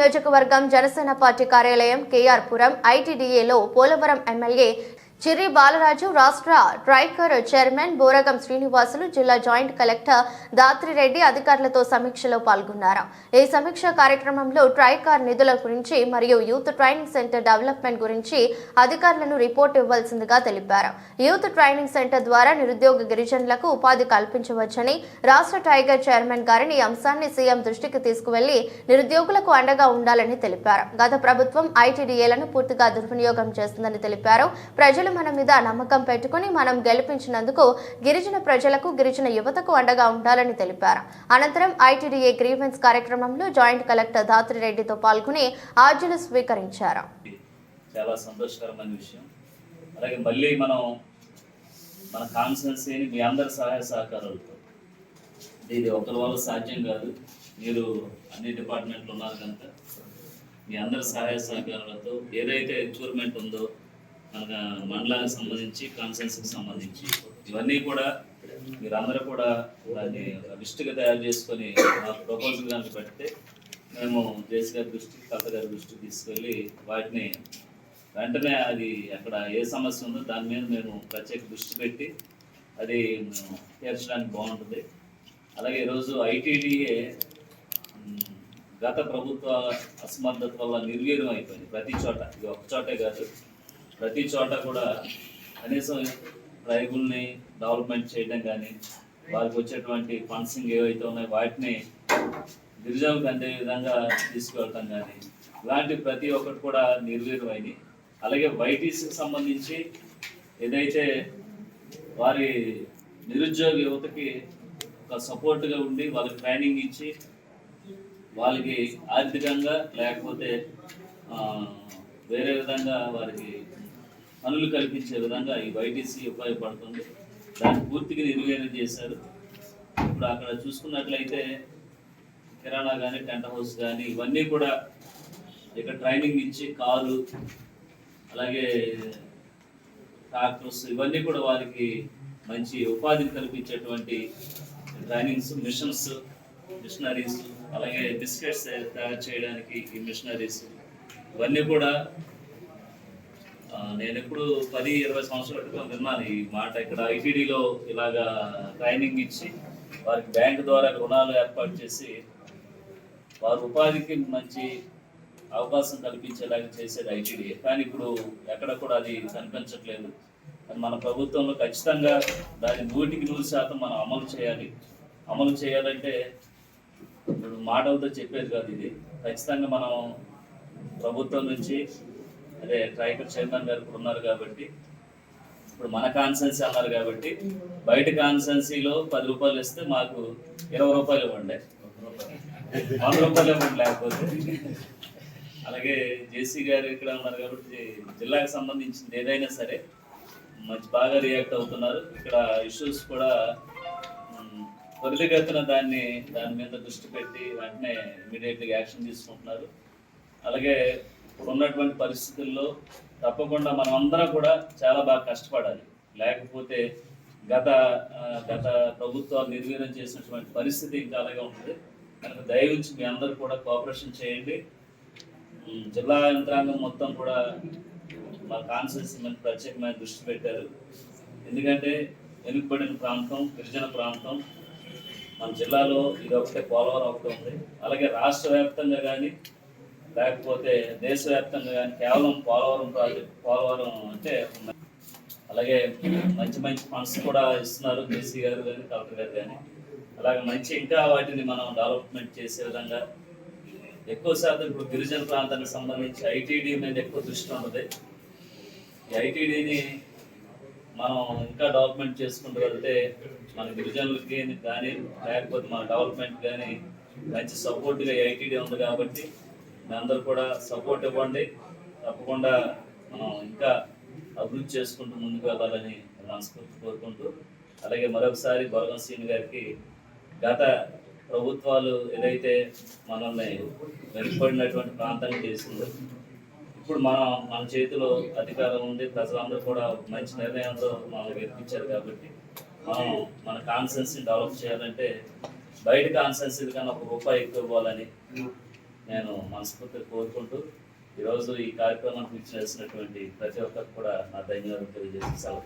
నియోజకవర్గం జనసేన పార్టీ కార్యాలయం కేఆర్ పురం ఐటీడీఏలో పోలవరం ఎమ్మెల్యే చిర్రి బాలరాజు రాష్ట్ర ట్రైకర్ చైర్మన్ బోరగం శ్రీనివాసులు జిల్లా జాయింట్ కలెక్టర్ దాత్రిరెడ్డి అధికారులతో సమీక్షలో పాల్గొన్నారు. ఈ సమీక్ష కార్యక్రమంలో ట్రైకార్ నిధుల గురించి మరియు యూత్ ట్రైనింగ్ సెంటర్ డెవలప్మెంట్ గురించి అధికారులను రిపోర్ట్ ఇవ్వాల్సిందిగా తెలిపారు. యూత్ ట్రైనింగ్ సెంటర్ ద్వారా నిరుద్యోగ గిరిజనులకు ఉపాధి కల్పించవచ్చని రాష్ట్ర టైగర్ చైర్మన్ గారిని ఈ అంశాన్ని సీఎం దృష్టికి తీసుకువెళ్ళి నిరుద్యోగులకు అండగా ఉండాలని తెలిపారు. గత ప్రభుత్వం ఐటీడీఏలను పూర్తిగా దుర్వినియోగం చేస్తుందని తెలిపారు. ప్రజలు మన మీద నమ్మకం పెట్టుకుని మనం గెలిపించినందుకు గిరిజన ప్రజలకు గిరిజన యువతకు అండగా ఉండాలని తెలిపారు. అనంతరం ఐటీడీఏ గ్రీవెన్స్ కార్యక్రమంలో జాయింట్ కలెక్టర్ దాత్రిరెడ్డితో పాల్గొని ఆర్జీలు స్వీకరించారు. చాలా సంతోషకరమైన విషయం. అలాగే మళ్ళీ మనం మన కాన్స్టెన్సీని మీ అందరి సహాయ సహకారాలతో. ఇది ఒకరి వల్ల సాధ్యం కాదు. మీరు అన్ని డిపార్ట్మెంట్లు ఉన్నారు కనుక మీ అందరి సహాయ సహకారాలతో ఏదైతే ఎక్స్పెరిమెంట్ ఉందో మండలానికి సంబంధించి కాన్సెన్స్కి సంబంధించి ఇవన్నీ కూడా మీరందరూ కూడా దాన్ని లిస్టుగా తయారు చేసుకొని మా ప్రపోజల్ కనుక పెడితే మేము జేసీ గారి దృష్టికి కలెక్టర్ గారి దృష్టికి తీసుకెళ్ళి వాటిని వెంటనే అది అక్కడ ఏ సమస్య ఉందో దాని మీద మేము ప్రత్యేక దృష్టి పెట్టి అది మేము తీర్చడానికి బాగుంటుంది. అలాగే ఈరోజు ఐటీడీఏ గత ప్రభుత్వ అసమర్థత వల్ల నిర్వీర్యం అయిపోయింది ప్రతి చోట. ఇది ఒక చోటే కాదు. ప్రతి చోట కూడా కనీసం ట్రైబుల్ని డెవలప్మెంట్ చేయడం కానీ వారికి వచ్చేటువంటి ఫండ్సింగ్ ఏవైతే ఉన్నాయో వాటిని గిరిజనులకు అందే విధంగా తీసుకువెళ్ళటం కానీ ఇలాంటి ప్రతి ఒక్కటి కూడా నిర్వీర్యమైనవి అలాగే వైటీసీకి సంబంధించి ఏదైతే వారి నిరుద్యోగ యువతకి ఒక సపోర్ట్గా ఉండి వాళ్ళకి ట్రైనింగ్ ఇచ్చి వాళ్ళకి ఆర్థికంగా లేకపోతే వేరే విధంగా వారికి పనులు కల్పించే విధంగా ఈ వైటీసీ ఉపయోగపడుతుంది. దాన్ని పూర్తిగా నిర్వీర్యం చేశారు. ఇప్పుడు అక్కడ చూసుకున్నట్లయితే కిరాణా కానీ టెంట్ హౌస్ కానీ ఇవన్నీ కూడా ఇక్కడ ట్రైనింగ్ ఇచ్చి కారు అలాగే ట్రాక్టర్స్ ఇవన్నీ కూడా వారికి మంచి ఉపాధిని కల్పించేటువంటి ట్రైనింగ్స్ మిషన్స్ మిషనరీస్ అలాగే బిస్కెట్స్ తయారు చేయడానికి ఈ మిషనరీస్ ఇవన్నీ కూడా నేను ఎప్పుడు పది ఇరవై సంవత్సరాల క్రితం విన్నాను ఈ మాట. ఇక్కడ ఐటీడీలో ఇలాగా ట్రైనింగ్ ఇచ్చి వారికి బ్యాంక్ ద్వారా రుణాలు ఏర్పాటు చేసి వారి ఉపాధికి మంచి అవకాశం కల్పించేలాగా చేసేది ఐటీడీ కానీ ఇప్పుడు ఎక్కడ కూడా అది కనిపించట్లేదు. కానీ మన ప్రభుత్వంలో ఖచ్చితంగా దాని నూటికి నూరు శాతం మనం అమలు చేయాలి. అమలు చేయాలంటే ఇప్పుడు మాటలతో చెప్పేది కాదు ఇది. ఖచ్చితంగా మనం ప్రభుత్వం నుంచి అదే ట్రైబల్ చైర్మన్ గారు ఇప్పుడు ఉన్నారు కాబట్టి ఇప్పుడు మన కాన్సెన్సీ అన్నారు కాబట్టి బయట కాన్సెన్సీలో పది రూపాయలు ఇస్తే మాకు ఇరవై రూపాయలు ఇవ్వండి. వంద రూపాయలు ఇవ్వండి లేకపోతే. అలాగే జేసీ గారు ఇక్కడ ఉన్నారు కాబట్టి జిల్లాకు సంబంధించింది ఏదైనా సరే మంచి బాగా రియాక్ట్ అవుతున్నారు. ఇక్కడ ఇష్యూస్ కూడా మ్, దాన్ని దాని మీద దృష్టి పెట్టి వెంటనే ఇమీడియట్గా యాక్షన్ తీసుకుంటున్నారు. అలాగే ఉన్నటువంటి పరిస్థితుల్లో తప్పకుండా మనం అందరం కూడా చాలా బాగా కష్టపడాలి. లేకపోతే గత గత ప్రభుత్వాలు నిర్వీర్యం చేసినటువంటి పరిస్థితి ఇంకా అలాగే ఉంటుంది. కనుక దయవుంచి మీ అందరూ కూడా కోఆపరేషన్ చేయండి. జిల్లా యంత్రాంగం మొత్తం కూడా మా కాన్సెన్స్ మీద ప్రత్యేకమైన దృష్టి పెట్టారు. ఎందుకంటే వెనుకబడిన ప్రాంతం గిరిజన ప్రాంతం మన జిల్లాలో ఇది ఒకటే పోలవరం ఒకటి ఉంది. అలాగే రాష్ట్ర వ్యాప్తంగా కానీ లేకపోతే దేశవ్యాప్తంగా కానీ కేవలం పోలవరం ప్రాజెక్ట్ పోలవరం అంటే అలాగే మంచి మంచి ఫండ్స్ కూడా ఇస్తున్నారు జేసీ గారు కానీ కలెక్టర్ గారు కానీ అలాగే మంచి ఇంకా వాటిని మనం డెవలప్మెంట్ చేసే విధంగా ఎక్కువ శాతం ఇప్పుడు గిరిజన ప్రాంతానికి సంబంధించి ఐటీడీ మీద ఎక్కువ దృష్టి ఉంటుంది ఈ ఐటీడీని మనం ఇంకా డెవలప్మెంట్ చేసుకుంటూ వెళ్తే మన గిరిజనులకి కానీ లేకపోతే మన డెవలప్మెంట్ కానీ మంచి సపోర్ట్గా ఐటీడీ ఉంది కాబట్టి మీ అందరూ కూడా సపోర్ట్ ఇవ్వండి. తప్పకుండా మనం ఇంకా అభివృద్ధి చేసుకుంటూ ముందుకు వెళ్ళాలని మనస్ఫూర్తి కోరుకుంటూ అలాగే మరొకసారి బలగం సింగ్ గారికి గత ప్రభుత్వాలు ఏదైతే మనల్ని వెనుకబడినటువంటి ప్రాంతాన్ని చేసిందో ఇప్పుడు మనం మన చేతిలో అధికారం ఉంది ప్రజలందరూ కూడా మంచి నిర్ణయంతో మనల్ని గెలిపించారు కాబట్టి మనం మన కాన్సెన్స్ని డెవలప్ చేయాలంటే బయట కాన్సెన్సీ కన్నా ఒక రూపాయి ఎక్కువ ఇవ్వాలని నేను మనస్ఫూర్తిగా కోరుకుంటూ ఈరోజు ఈ కార్యక్రమానికి చేసినటువంటి ప్రతి ఒక్కరికి కూడా నా ధన్యవాదాలు తెలియజేసి సెలవు